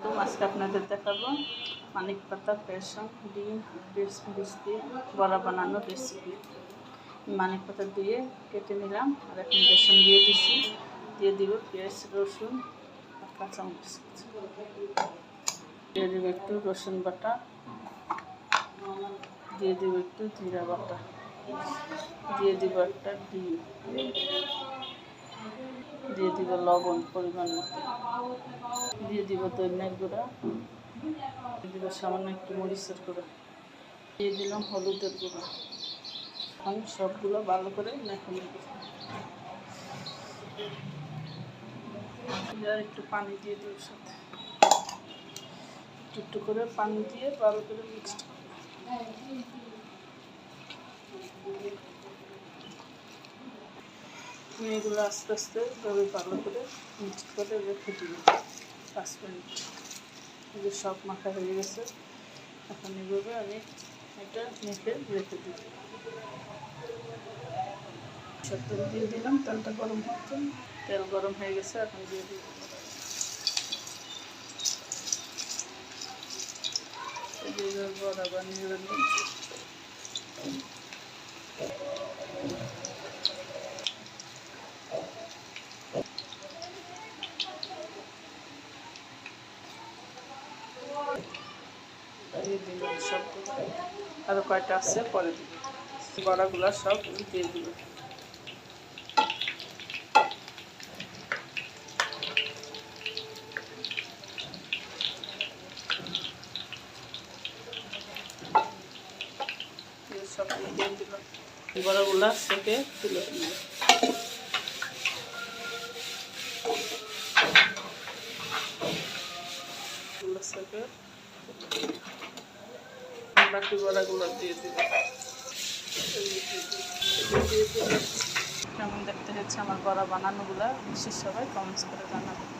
তো আজকে আপনাদের দেখাবো মানিক পাতা, বেসন, ডিম বীজ দিয়ে বড়া বানানোর রেসিপি মানিক পাতা দিয়ে কেটে নিলাম আর এখন বেসন দিয়ে দিছি। দিয়ে দিব পেঁয়াজ, রসুন আর কাঁচামরিচ। দিয়ে দিব একটু রসুন বাটা। দিয়ে দিব একটু জিরা বাটা। দিয়ে দিব একটা ডিম। দিয়ে দিব লবণ পরিমাণ মতো। দিয়ে দিব দইনের গুঁড়া। দিয়ে দিব সামান্য একটু মরিচের গুঁড়া। দিয়ে দিলাম হলুদের গুঁড়া। এখন সবগুলো ভালো করে মেখে নেব। একটু পানি দিয়ে দিব সাথে। একটু একটু করে পানি দিয়ে ভালো করে মিক্সড এগুলো আস্তে আস্তে ভাবে ভালো করে মিক্স করে রেখে দিব। পাঁচ মিনিট যে সব মাখা হয়ে গেছে। এখন এভাবে আমি এটা মেখে রেখে সব তেল দিয়ে দিলাম তেলটা গরম হচ্ছে তেল গরম হয়ে গেছে, এখন দিয়ে দিব এই যে বড়া বানিয়ে রাখলাম দিয়ে দিলাম সবগুলো আরও কয়টা আছে, পরে দিব। বড়াগুলো সব দিয়ে দিব। সব দিয়ে দিলাম বড়াগুলো থেকে তুলে দিলাম থেকে বাকি বড়াগুলো দিয়ে দিব কেমন দেখতে হচ্ছে আমার বড়া বানানোগুলো? বিশেষ সবাই কমেন্টস করে জানাবেন।